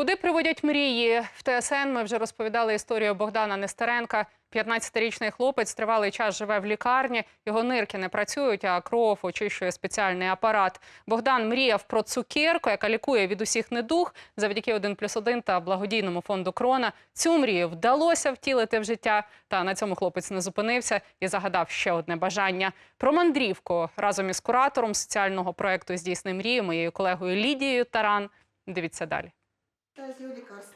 Куди приводять мрії? В ТСН ми вже розповідали історію Богдана Нестеренка. 15-річний хлопець тривалий час живе в лікарні. Його нирки не працюють, а кров очищує спеціальний апарат. Богдан мріяв про цукерку, яка лікує від усіх недуг. Завдяки 1 плюс 1 та благодійному фонду Крона цю мрію вдалося втілити в життя. Та на цьому хлопець не зупинився і загадав ще одне бажання. Про мандрівку разом із куратором соціального проекту Здійсни мрію моєю колегою Лідією Таран. Дивіться далі.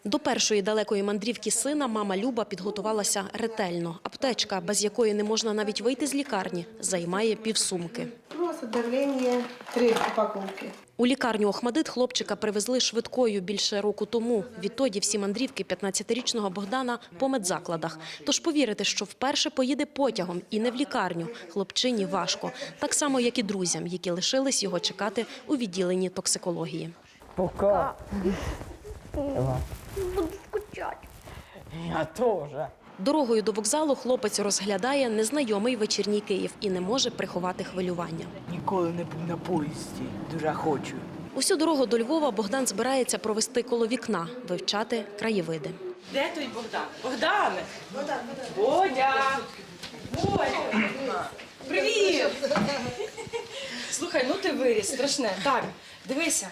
До першої далекої мандрівки сина мама Люба підготувалася ретельно. Аптечка, без якої не можна навіть вийти з лікарні, займає півсумки. Просто давление, три упаковки. У лікарню Охмадит хлопчика привезли швидкою більше року тому. Відтоді всі мандрівки 15-річного Богдана по медзакладах. Тож повірити, що вперше поїде потягом і не в лікарню, хлопчині важко. Так само, як і друзям, які лишились його чекати у відділенні токсикології. Пока. Буду скучать. Я тоже. Дорогою до вокзалу хлопець розглядає незнайомий вечірній Київ і не може приховати хвилювання. Ніколи не був на поїзді. Дуже хочу. Усю дорогу до Львова Богдан збирається провести коло вікна, вивчати краєвиди. Де той Богдан? Богдане! Богдан, Бодя! Бодя! Привіт! Слухай, ну ти виріс, страшне. Так, дивися.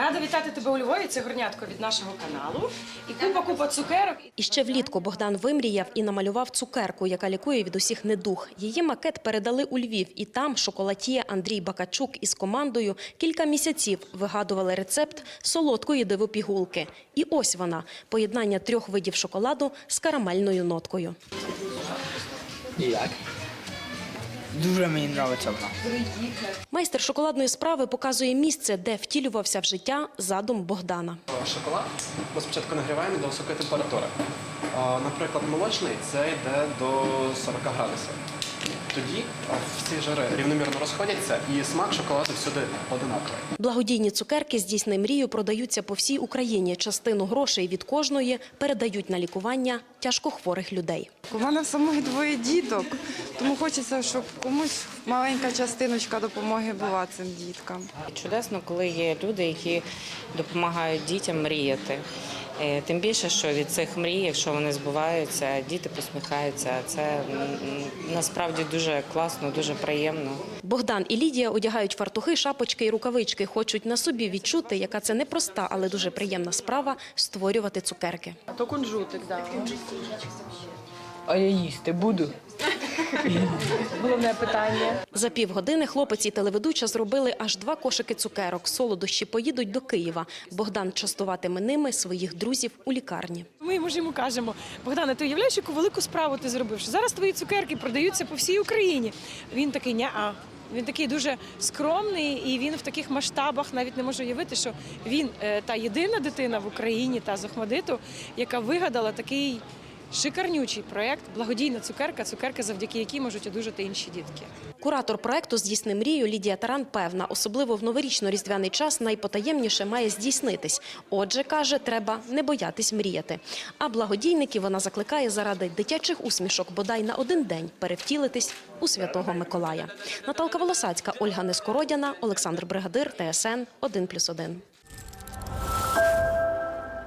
Рада вітати тебе у Львові. Це горнятко від нашого каналу. І купа-купа цукерок. І ще влітку Богдан вимріяв і намалював цукерку, яка лікує від усіх недуг. Її макет передали у Львів, і там шоколатіє Андрій Бакачук із командою кілька місяців вигадували рецепт солодкої дивопігулки. І ось вона поєднання трьох видів шоколаду з карамельною ноткою. Як? Дуже мені подобається вона. Майстер шоколадної справи показує місце, де втілювався в життя задум Богдана. Шоколад ми спочатку нагріваємо до високої температури. Наприклад, молочний це йде до 40 градусів. Тоді всі жири рівномірно розходяться і смак шоколаду всюди одинаковий. Благодійні цукерки «Здійсни мрію» продаються по всій Україні. Частину грошей від кожної передають на лікування тяжкохворих людей. У мене самих двоє діток, тому хочеться, щоб комусь маленька частиночка допомоги була цим діткам. Чудесно, коли є люди, які допомагають дітям мріяти. Е, Тим більше, що від цих мрій, якщо вони збуваються, діти посміхаються. Це насправді дуже класно, дуже приємно. Богдан і Лідія одягають фартухи, шапочки і рукавички. Хочуть на собі відчути, яка це непроста, але дуже приємна справа створювати цукерки. То кунжутик, так. А я їсти буду. Головне питання. За півгодини хлопець і телеведуча зробили аж два кошики цукерок. Солодощі поїдуть до Києва. Богдан частуватиме ними своїх друзів у лікарні. Ми йому ж йому кажемо, Богдане, ти уявляєш, яку велику справу ти зробив? Що зараз твої цукерки продаються по всій Україні. Він такий ня-а. Він такий дуже скромний, і він в таких масштабах навіть не може уявити, що він е, та єдина дитина в Україні та з Охмадиту, яка вигадала такий шикарнючий проєкт Благодійна цукерка, цукерка, завдяки якій можуть одужати інші дітки. Куратор проекту «Здійсни мрію» Лідія Таран певна, особливо в новорічно-різдвяний час найпотаємніше має здійснитись. Отже, каже, треба не боятись мріяти. А благодійників вона закликає заради дитячих усмішок бодай на один день перевтілитись у святого Миколая. Наталка Волосацька, Ольга Нескородяна, Олександр Бригадир, ТСН 1+,1.